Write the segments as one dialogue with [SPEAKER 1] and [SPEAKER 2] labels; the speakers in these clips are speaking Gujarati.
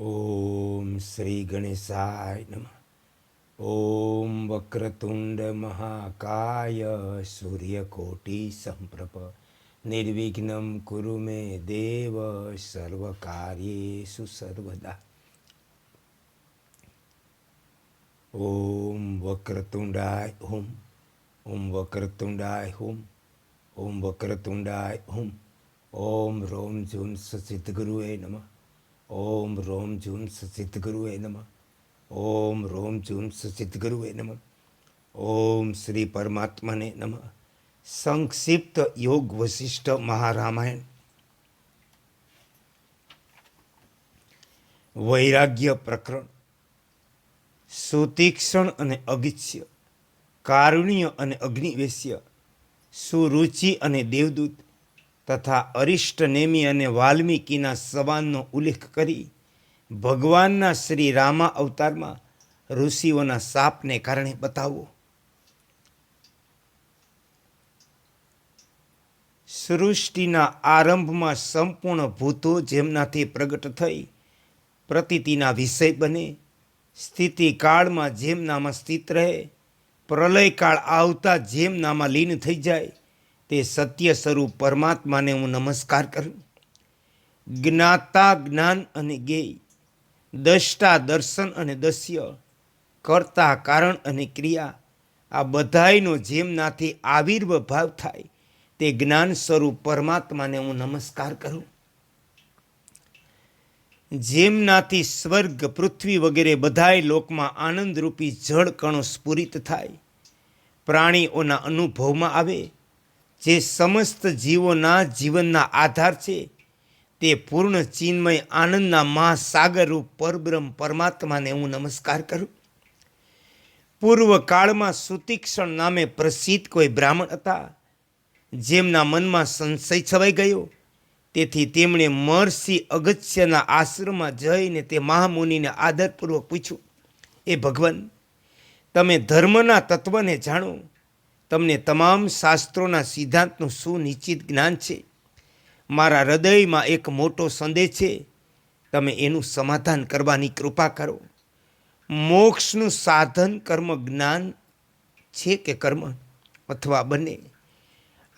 [SPEAKER 1] ઓમ શ્રી ગણેશાય નમ ઓમ વક્રતુંડ મહાકાય સૂર્યકોટી સંપ્રભ નિર્વિઘ્નમ કુરુ મે દેવ સર્વકાર્યેષુ સર્વદા ઓમ વક્રતુંડાય ઓમ ઓમ વક્રતુંડાય ઓમ ઓમ વક્રતુંડાય ઓમ ઓમ રોમ જૂન સચિતગુરુએ નમઃ ઓમ રોમ જૂન સચિતગુરુએ નમઃ. ઓમ રોમ જૂન એ નમઃ. ઓમ શ્રી પરમાત્માને નમઃ. સંક્ષિપ્ત યોગ વશિષ્ઠ મહારામાયણ. વૈરાગ્ય પ્રકરણ. સુતીક્ષણ અને અગિત્ય કારુણ્ય અને અગ્નિવેશ્ય. સુરુચિ અને દેવદૂત. તથા અરિષ્ટ નેમી અને વાલ્મીકીના સવાનનો ઉલ્લેખ કરી ભગવાનના શ્રી રામા અવતારમાં ઋષિઓના શાપને કારણે બતાવવો સૃષ્ટિના આરંભમાં સંપૂર્ણ ભૂતો જેમનાથી પ્રગટ થઈ પ્રતીતિના વિષય બને, સ્થિતિ કાળમાં જેમનામાં સ્થિત રહે, પ્રલયકાળ આવતા જેમનામાં લીન થઈ જાય તે સત્ય સ્વરૂપ પરમાત્માને હું નમસ્કાર કરું. જ્ઞાતા જ્ઞાન અને જ્ઞેય દષ્ટા દર્શન અને દસ્ય, કરતા કારણ અને ક્રિયા, આ બધાયનો જેમનાથી આવિર્ભાવ થાય, તે જ્ઞાન સ્વરૂપ પરમાત્માને હું નમસ્કાર કરું. જેમનાથી સ્વર્ગ, પૃથ્વી વગેરે બધાય લોકમાં આનંદરૂપી જળ કણો સ્ફુરિત થાય, પ્રાણીઓના અનુભવમાં આવે જે સમસ્ત જીવોના જીવનના આધાર છે, તે પૂર્ણ ચિન્મય આનંદના મહાસાગરરૂપ પરબ્રહ્મ પરમાત્માને હું નમસ્કાર કરું. પૂર્વકાળમાં સુતિક્ષણ નામે પ્રસિદ્ધ કોઈ બ્રાહ્મણ હતા, જેમના મનમાં સંશય છવાઈ ગયો. તેથી તેમણે મહર્ષિ અગત્યના આશ્રમમાં જઈને તે મહામુનિને આદરપૂર્વક પૂછ્યું, એ ભગવાન, તમે ધર્મના તત્વને જાણો તમને તમામ શાસ્ત્રોના સિદ્ધાંતનું સુનિશ્ચિત જ્ઞાન છે. મારા હૃદયમાં એક મોટો સંદેશ છે. તમે એનું સમાધાન કરવાની કૃપા કરો. મોક્ષનું સાધન કર્મ જ્ઞાન છે કે કર્મ અથવા બંને?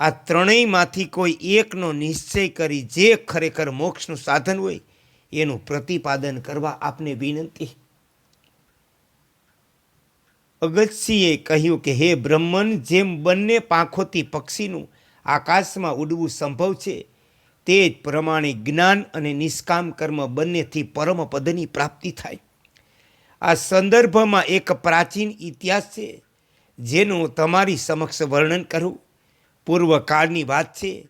[SPEAKER 1] આ ત્રણેયમાંથી કોઈ એકનો નિશ્ચય કરી જે ખરેખર મોક્ષનું સાધન હોય, એનું પ્રતિપાદન કરવા આપને વિનંતી. અગત્યસિંહે કહ્યું કે હે બ્રહ્મન, જેમ બંને પાંખોથી પક્ષીનું આકાશમાં ઉડવું સંભવ છે, તે જ પ્રમાણે જ્ઞાન અને નિષ્કામ કર્મ બંનેથી પરમ પદની પ્રાપ્તિ થાય. આ સંદર્ભમાં એક પ્રાચીન ઇતિહાસ છે, જેનું તમારી સમક્ષ વર્ણન કરું. પૂર્વકાળની વાત છે,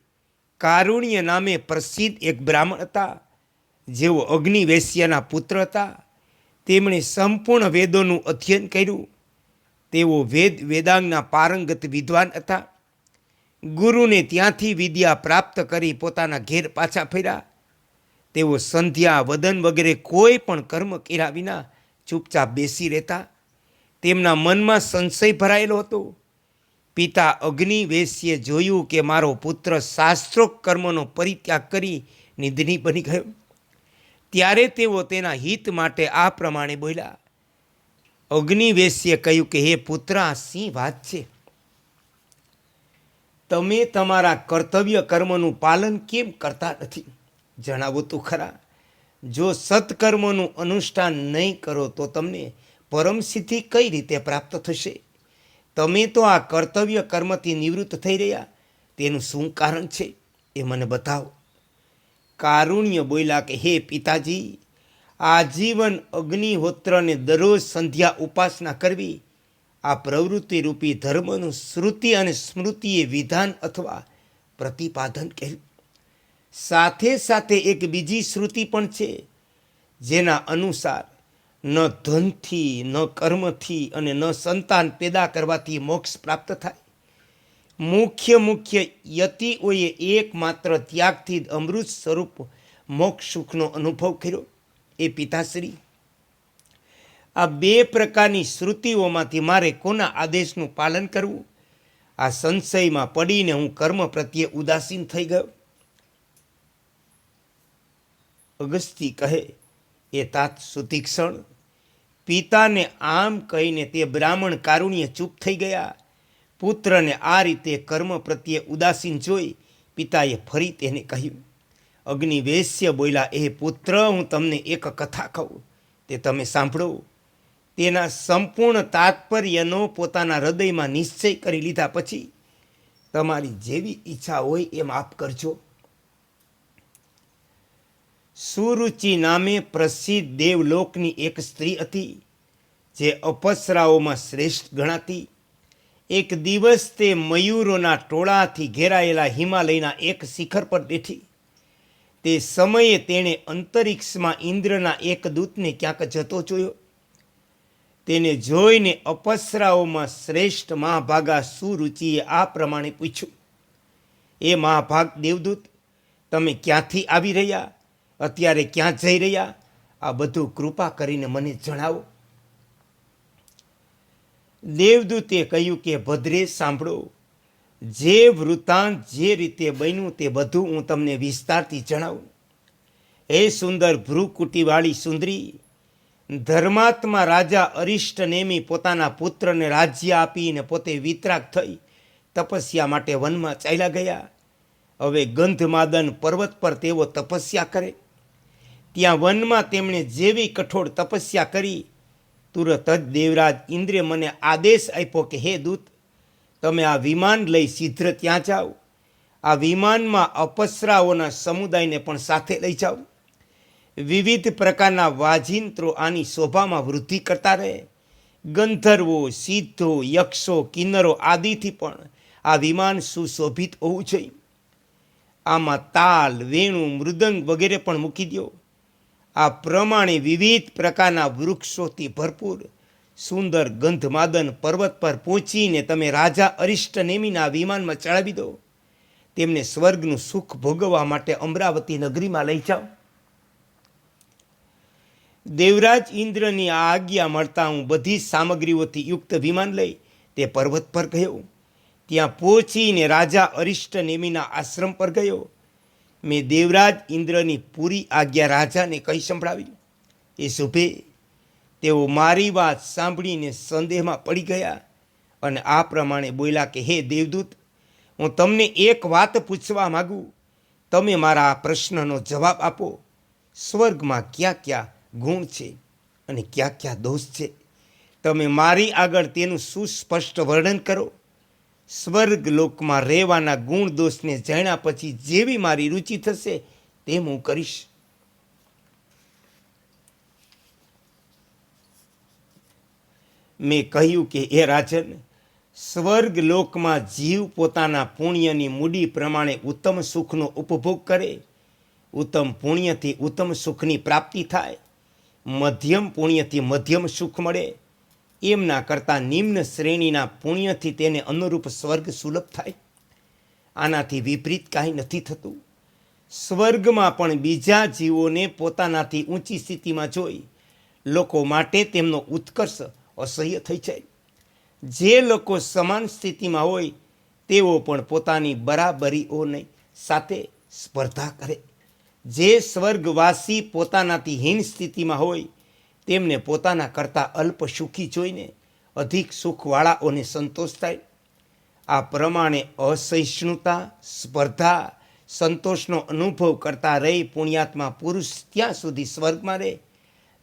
[SPEAKER 1] કારુણ્ય નામે પ્રસિદ્ધ એક બ્રાહ્મણ હતા, જેઓ અગ્નિવેશ્યના પુત્ર હતા. તેમણે સંપૂર્ણ વેદોનું અધ્યયન કર્યું. તેઓ વેદ, વેદાંગના પારંગત વિદ્વાન હતા. ગુરુને ત્યાંથી વિદ્યા પ્રાપ્ત કરી પોતાના ઘેર પાછા ફર્યા. તેઓ સંધ્યા, વદન વગેરે કોઈ પણ કર્મ કર્યા વિના ચૂપચાપ બેસી રહેતા. તેમના મનમાં સંશય ભરાયેલો હતો. પિતા અગ્નિવેશ્યે જોયું કે મારો પુત્ર શાસ્ત્રોક કર્મનો પરિત્યાગ કરી નિધની બની ગયો. ત્યારે તેઓ તેના હિત માટે આ પ્રમાણે બોલ્યા. અગ્નિવેશ્યે કહ્યું કે, હે પુત્ર આ સિંહ વાત છે? તમે તમારા કર્તવ્ય કર્મનું પાલન કેમ કરતા નથી? જણાવો તો ખરા. જો સત્કર્મનું અનુષ્ઠાન નહીં કરો, તો તમને પરમસિદ્ધિ કઈ રીતે પ્રાપ્ત થશે? તમે તો આ કર્તવ્ય કર્મથી નિવૃત્ત થઈ રહ્યા. તેનું શું કારણ છે? એ મને બતાવો. કારુણ્ય બોલ્યા કે, હે પિતાજી આજીવન અગ્નિહોત્રને દરરોજ સંધ્યા ઉપાસના કરવી, આ પ્રવૃત્તિ રૂપી ધર્મનું શ્રુતિ અને સ્મૃતિએ વિધાન અથવા પ્રતિપાદન કહ્યું સાથે સાથે એક બીજી શ્રુતિ પણ છે, જેના અનુસાર ન ધનથી, ન કર્મથી અને ન સંતાન પેદા કરવાથી મોક્ષ પ્રાપ્ત થાય. મુખ્ય મુખ્ય યતિઓએ એકમાત્ર ત્યાગથી જ અમૃત સ્વરૂપ મોક્ષ સુખનો અનુભવ કર્યો. એ પિતાશ્રી. આ બે પ્રકારની શ્રુતિઓમાંથી મારે કોના આદેશનું પાલન કરવું? આ સંશયમાં પડીને હું કર્મ પ્રત્યે ઉદાસીન થઈ ગયો. અગસ્તી કહે, એ તાત સુતીક્ષણ પિતાને આમ કહીને તે બ્રાહ્મણ કારુણ્ય ચૂપ થઈ ગયા. પુત્રને આ રીતે કર્મ પ્રત્યે ઉદાસીન જોઈ પિતાએ ફરી તેને કહ્યું. અગ્નિવેશ્ય બોલ્યા, એ પુત્ર, હું તમને એક કથા કહું, તે તમે સાંભળો. તેના સંપૂર્ણ તાત્પર્યનો પોતાના હૃદયમાં નિશ્ચય કરી લીધા પછી, તમારી જેવી ઈચ્છા હોય એમ આપ કરજો. સુરુચિ નામે પ્રસિદ્ધ દેવલોકની એક સ્ત્રી હતી, જે અપસરાઓમાં શ્રેષ્ઠ ગણાતી. એક દિવસ તે મયુરોના ટોળાથી ઘેરાયેલા હિમાલયના એક શિખર પર બેઠી. તે સમયે તેણે અંતરિક્ષમાં ઇન્દ્રના એક દૂતને ક્યાંક જતો જોયો. તેને જોઈને અપસરાઓમાં શ્રેષ્ઠ મહાભાગા સુરુચિએ આ પ્રમાણે પૂછ્યું, એ મહાભાગ દેવદૂત, તમે ક્યાંથી આવી રહ્યા? અત્યારે ક્યાં જઈ રહ્યા? આ બધું કૃપા કરીને મને જણાવો. દેવદૂતે કહ્યું કે, ભદ્રે, સાંભળો જે વૃત્તાંત જે રીતે બન્યું તે બધું હું તમને વિસ્તારથી જણાવું. હે સુંદર ભ્રુકુટીવાળી સુંદરી ધર્માત્મા રાજા અરિષ્ટ નેમી પોતાના પુત્રને રાજ્ય આપીને પોતે વિતરાગ થઈ તપસ્યા માટે વનમાં ચાલ્યા ગયા. હવે ગંધમાદન પર્વત પર તેઓ તપસ્યા કરે. ત્યાં વનમાં તેમણે જેવી કઠોળ તપસ્યા કરી, તુરત જ દેવરાજ ઇન્દ્રે મને આદેશ આપ્યો કે, હે દૂત તમે આ વિમાન લઈ શીઘ્ર ત્યાં જાઓ. આ વિમાનમાં અપસરાઓના સમુદાયને પણ સાથે લઈ જાઓ. વિવિધ પ્રકારના વાજિંત્રો આની શોભામાં વૃદ્ધિ કરતા રહે. ગંધર્વો, સિદ્ધો, યક્ષો, કિન્નરો આદિથી પણ આ વિમાન સુશોભિત હોવું જોઈએ. આમાં તાલ, વેણુ, મૃદંગ વગેરે પણ મૂકી દો. આ પ્રમાણે વિવિધ પ્રકારના વૃક્ષોથી ભરપૂર સુંદર ગંધમાદન પર્વત પર પહોંચીને તમે રાજા અરિષ્ટ નેમીના વિમાનમાં ચડાવી દો. તેમને સ્વર્ગનું સુખ ભોગવવા માટે અમરાવતી નગરીમાં લઈ જાઓ. દેવરાજ ઇન્દ્રની આ આજ્ઞા મળતા હું બધી સામગ્રીઓથી યુક્ત વિમાન લઈ તે પર્વત પર ગયો. ત્યાં પહોંચીને રાજા અરિષ્ટ નેમીના આશ્રમ પર ગયો. મેં દેવરાજ ઇન્દ્રની પૂરી આજ્ઞા રાજાને કહી સંભળાવી. એ શુભે તેઓ મારી વાત સાંભળીને સંદેહમાં પડી ગયા અને આ પ્રમાણે બોલ્યા કે, હે દેવદૂત, હું તમને એક વાત પૂછવા માગું. તમે મારા આ પ્રશ્નનો જવાબ આપો. સ્વર્ગમાં ક્યાં ક્યાં ગુણ છે અને ક્યાં ક્યાં દોષ છે? તમે મારી આગળ તેનું સુસ્પષ્ટ વર્ણન કરો. સ્વર્ગ લોકમાં રહેવાના ગુણ દોષને જાણ્યા પછી જેવી મારી રુચિ થશે, તેમ હું કરીશ. મેં કહ્યું કે એ રાજન, સ્વર્ગ લોકમાં જીવ પોતાના પુણ્યની મૂડી પ્રમાણે ઉત્તમ સુખનો ઉપભોગ કરે. ઉત્તમ પુણ્યથી ઉત્તમ સુખની પ્રાપ્તિ થાય. મધ્યમ પુણ્યથી મધ્યમ સુખ મળે. એમના કરતાં નિમ્ન શ્રેણીના પુણ્યથી તેને અનુરૂપ સ્વર્ગ સુલભ થાય. આનાથી વિપરીત કાંઈ નથી થતું. સ્વર્ગમાં પણ બીજા જીવોને પોતાનાથી ઊંચી સ્થિતિમાં જોઈ. લોકો માટે તેમનો ઉત્કર્ષ અસહ્ય થઈ જાય. જે લોકો સમાન સ્થિતિમાં હોય, તેઓ પણ પોતાની બરાબરીઓને સાથે સ્પર્ધા કરે. જે સ્વર્ગવાસી પોતાનાથી હીન સ્થિતિમાં હોય, તેમને પોતાના કરતાં અલ્પ સુખી જોઈને અધિક સુખવાળાઓને સંતોષ થાય. આ પ્રમાણે અસહિષ્ણુતા, સ્પર્ધા, સંતોષનો અનુભવ કરતા રહી પુણ્યાત્મા પુરુષ ત્યાં સુધી સ્વર્ગમાં રહે.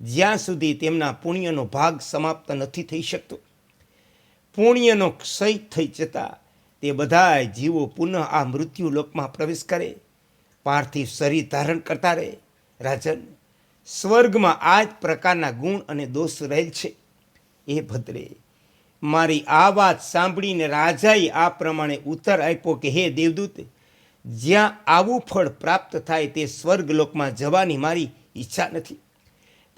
[SPEAKER 1] જ્યાં સુધી તેમના પુણ્યનો ભાગ સમાપ્ત નથી થઈ શકતો, પુણ્યનો ક્ષય થઈ જતાં તે બધા જીવો પુનઃ આ મૃત્યુ લોકમાં પ્રવેશ કરે પાર્થિવ શરીર ધારણ કરતા રહે. રાજન, સ્વર્ગમાં આ જ પ્રકારના ગુણ અને દોષ રહેલ છે. એ ભદ્રે, મારી આ વાત સાંભળીને રાજાએ આ પ્રમાણે ઉત્તર આપ્યો કે, હે દેવદૂત, જ્યાં આવું ફળ પ્રાપ્ત થાય તે સ્વર્ગલોકમાં જવાની મારી ઈચ્છા નથી.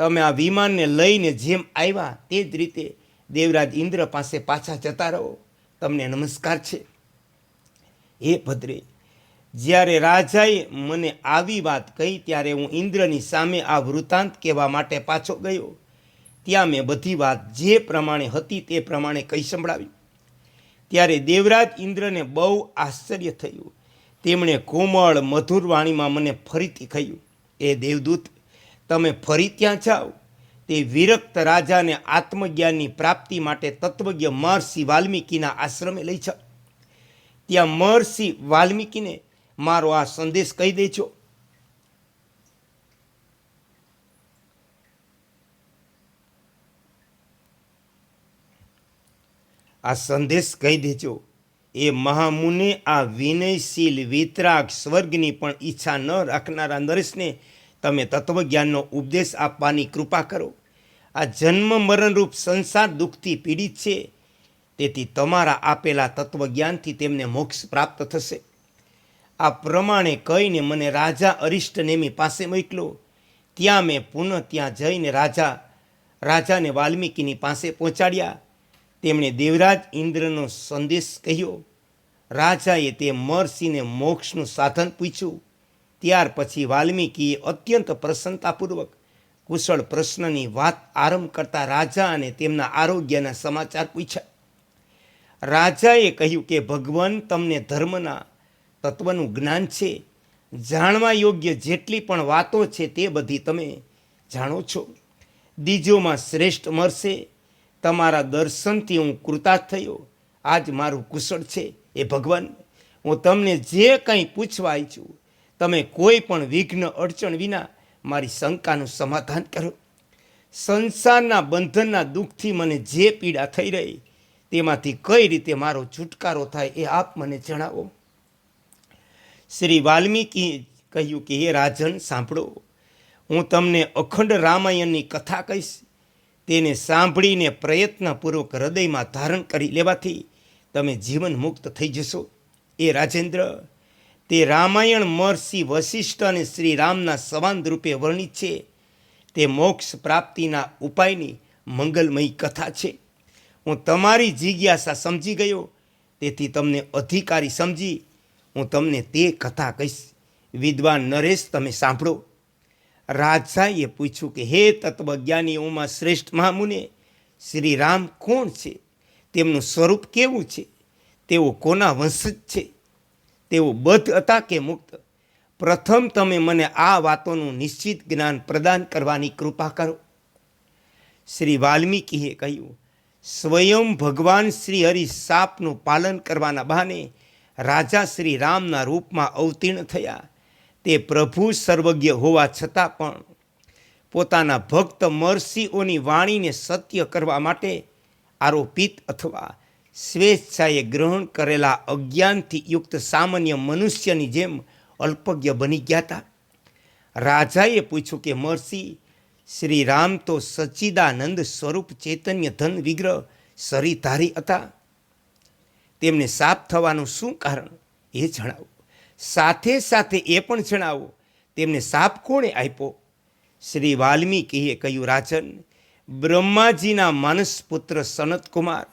[SPEAKER 1] તમે આ વિમાનને લઈને જેમ આવ્યા તે જ રીતે દેવરાજ ઇન્દ્ર પાસે પાછા જતા રહો. તમને નમસ્કાર છે. હે ભદ્રે, જ્યારે રાજાએ મને આવી વાત કહી, ત્યારે હું ઇન્દ્રની સામે આ વૃત્તાંત કહેવા માટે પાછો ગયો. ત્યાં મેં બધી વાત જે પ્રમાણે હતી તે પ્રમાણે કહી સંભળાવી. ત્યારે દેવરાજ ઇન્દ્રને બહુ આશ્ચર્ય થયું. તેમણે કોમળ મધુર વાણીમાં મને ફરીથી કહ્યું એ દેવદૂત તમે ફરી ત્યાં જાઓ. તે વિરક્ત રાજાને આત્મજ્ઞાનની પ્રાપ્તિ માટે તત્વજ્ઞ મહર્ષિ વાલ્મીકીના આશ્રમે લઈ જાઓ. ત્યાં મહર્ષિ વાલ્મીકીને મારો આ સંદેશ કહી દેજો. આ સંદેશ કહી દેજો. એ મહામુને આ વિનયશીલ વિતરાગ સ્વર્ગની પણ ઈચ્છા ન રાખનારા નરેશને તમે તત્વજ્ઞાનનો ઉપદેશ આપવાની કૃપા કરો. આ જન્મ મરણરૂપ સંસાર દુઃખથી પીડિત છે. તેથી તમારા આપેલા તત્વજ્ઞાનથી તેમને મોક્ષ પ્રાપ્ત થશે. આ પ્રમાણે કહીને મને રાજા અરિષ્ટનેમી પાસે મોકલો. ત્યાં મેં પુનઃ ત્યાં જઈને રાજા, રાજાને વાલ્મીકીની પાસે પહોંચાડ્યા. તેમણે દેવરાજ ઇન્દ્રનો સંદેશ કહ્યો. રાજાએ તે મરસીને મોક્ષનું સાધન પૂછ્યું. ત્યાર પછી વાલ્મીકીએ અત્યંત પ્રસન્નતાપૂર્વક કુશળ પ્રશ્નની વાત આરંભ કરતા રાજા અને તેમના આરોગ્યના સમાચાર પૂછ્યા. રાજાએ કહ્યું કે, ભગવાન, તમને ધર્મના તત્વનું જ્ઞાન છે. જાણવા યોગ્ય જેટલી પણ વાતો છે તે બધી તમે જાણો છો. બીજોમાં શ્રેષ્ઠ મળશે. તમારા દર્શનથી હું કૃતાર્થ થયો આજ મારું કુશળ છે. એ ભગવાન, હું તમને જે કંઈ પૂછવા છું તમે કોઈ પણ વિઘ્ન અડચણ વિના મારી શંકાનું સમાધાન કરો. સંસારના બંધનના દુઃખથી મને જે પીડા થઈ રહી, તેમાંથી કઈ રીતે મારો છુટકારો થાય એ આપ મને જણાવો. શ્રી વાલ્મીકી કહ્યું કે, હે રાજન, સાંભળો. હું તમને અખંડ રામાયણની કથા કહીશ. તેને સાંભળીને પ્રયત્નપૂર્વક હૃદયમાં ધારણ કરી લેવાથી તમે જીવન મુક્ત થઈ જશો. એ રાજેન્દ્ર તે રામાયણ મહર્ષિ વશિષ્ઠ અને શ્રી રામના સંવાદ રૂપે વર્ણિત છે. તે મોક્ષ પ્રાપ્તિના ઉપાયની મંગલમયી કથા છે. હું તમારી જિજ્ઞાસા સમજી ગયો, તેથી તમને અધિકારી સમજી હું તમને તે કથા કહીશ. વિદ્વાન નરેશ, તમે સાંભળો. રાજાએ પૂછ્યું કે, હે તત્વજ્ઞાનીઓમાં શ્રેષ્ઠ મહામુને શ્રી રામ કોણ છે? તેમનું સ્વરૂપ કેવું છે? તેઓ કોના વંશજ છે? તેઓ બદ્ધ હતા કે મુક્ત? પ્રથમ તમે મને આ વાતોનું નિશ્ચિત જ્ઞાન પ્રદાન કરવાની કૃપા કરો. શ્રી વાલ્મીકીએ કહ્યું, સ્વયં ભગવાન શ્રી હરિ સાપનું પાલન કરવાના બહાને રાજા શ્રી રામના રૂપમાં અવતીર્ણ થયા. તે પ્રભુ સર્વજ્ઞ હોવા છતાં પણ પોતાના ભક્ત મર્ષિઓની વાણીને સત્ય કરવા માટે આરોપિત અથવા સ્વેચ્છાએ ગ્રહણ કરેલા અજ્ઞાનથી યુક્ત સામાન્ય મનુષ્યની જેમ અલ્પજ્ઞ બની ગયા હતા. રાજાએ પૂછ્યું કે મર્ષિ શ્રી રામ તો સચ્ચિદાનંદ સ્વરૂપ ચૈતન્ય ધન વિગ્રહ સરીધારી હતા. તેમને સાપ થવાનું શું કારણ એ જણાવો. સાથે સાથે એ પણ જણાવો, તેમને સાપ કોણે આપ્યો? શ્રી વાલ્મીકીએ કહ્યું, રાજન, બ્રહ્માજીના માનસ પુત્ર સનતકુમાર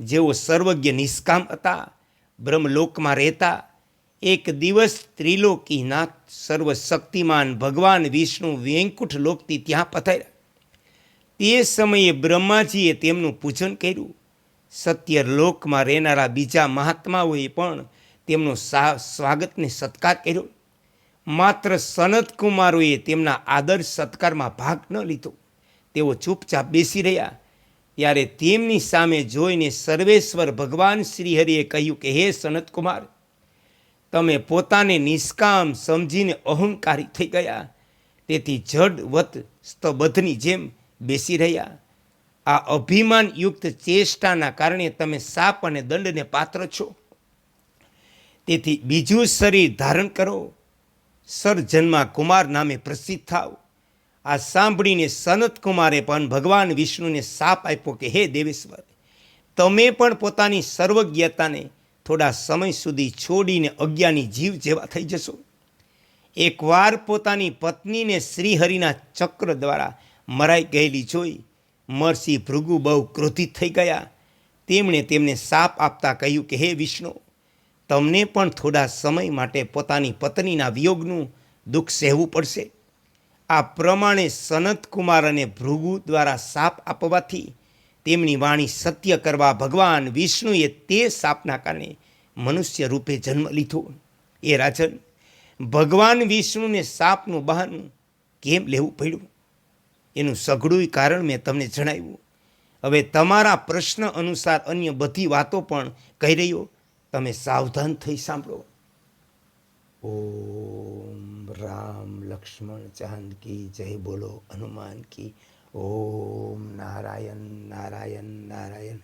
[SPEAKER 1] જેઓ સર્વજ્ઞ નિષ્કામ હતા, બ્રહ્મલોકમાં રહેતા, એક દિવસ ત્રિલોકીનાથ સર્વશક્તિમાન ભગવાન વિષ્ણુ વેંકુઠ લોકથી ત્યાં પથાર્યા તે સમયે બ્રહ્માજીએ તેમનું પૂજન કર્યું. સત્ય લોકમાં રહેનારા બીજા મહાત્માઓએ પણ તેમનો સા, સ્વાગતને સત્કાર કર્યો. માત્ર સનત કુમારોએ તેમના આદર સત્કારમાં ભાગ ન લીધો. તેઓ ચૂપચાપ બેસી રહ્યા. ત્યારે તેમની સામે જોઈને સર્વેશ્વર ભગવાન શ્રીહરિએ કહ્યું કે, હે સનત કુમાર તમે પોતાને નિષ્કામ સમજીને અહંકારી થઈ ગયા. તેથી જડવત સ્તબદ્ધની જેમ બેસી રહ્યા. આ અભિમાનયુક્ત ચેષ્ટાના કારણે તમે સાપ અને દંડને પાત્ર છો. તેથી બીજું શરીર ધારણ કરો. સરજન્મા કુમાર નામે પ્રસિદ્ધ થાવ. આ સાંભળીને સનત કુમારે પણ ભગવાન વિષ્ણુને સાપ આપ્યો કે, હે દેવેશ્વર, તમે પણ પોતાની સર્વજ્ઞતાને થોડા સમય સુધી છોડીને અજ્ઞાની જીવ જેવા થઈ જશો. એકવાર પોતાની પત્નીને શ્રીહરિના ચક્ર દ્વારા મરાઈ ગયેલી જોઈ મરસી ભૃગુ બહુ ક્રોધિત થઈ ગયા. તેમણે તેમને સાપ આપતા કહ્યું કે, હે વિષ્ણુ, તમને પણ થોડા સમય માટે પોતાની પત્નીના વિયોગનું દુઃખ સહેવું પડશે. આ પ્રમાણે સનતકુમાર અને ભૃગુ દ્વારા સાપ આપવાથી તેમની વાણી સત્ય કરવા ભગવાન વિષ્ણુએ તે સાપના કારણે મનુષ્ય રૂપે જન્મ લીધો. એ રાજન, ભગવાન વિષ્ણુને સાપનું બહાનું કેમ લેવું પડ્યું? એનું સઘળું કારણ મેં તમને જણાવ્યું. હવે તમારા પ્રશ્ન અનુસાર અન્ય બધી વાતો પણ કહી રહ્યો. તમે સાવધાન થઈ સાંભળો. ઓમ રામ લક્ષ્મણ ચાંદકી જય બોલો હનુમાન કી ઓમ નારાયણ નારાયણ નારાયણ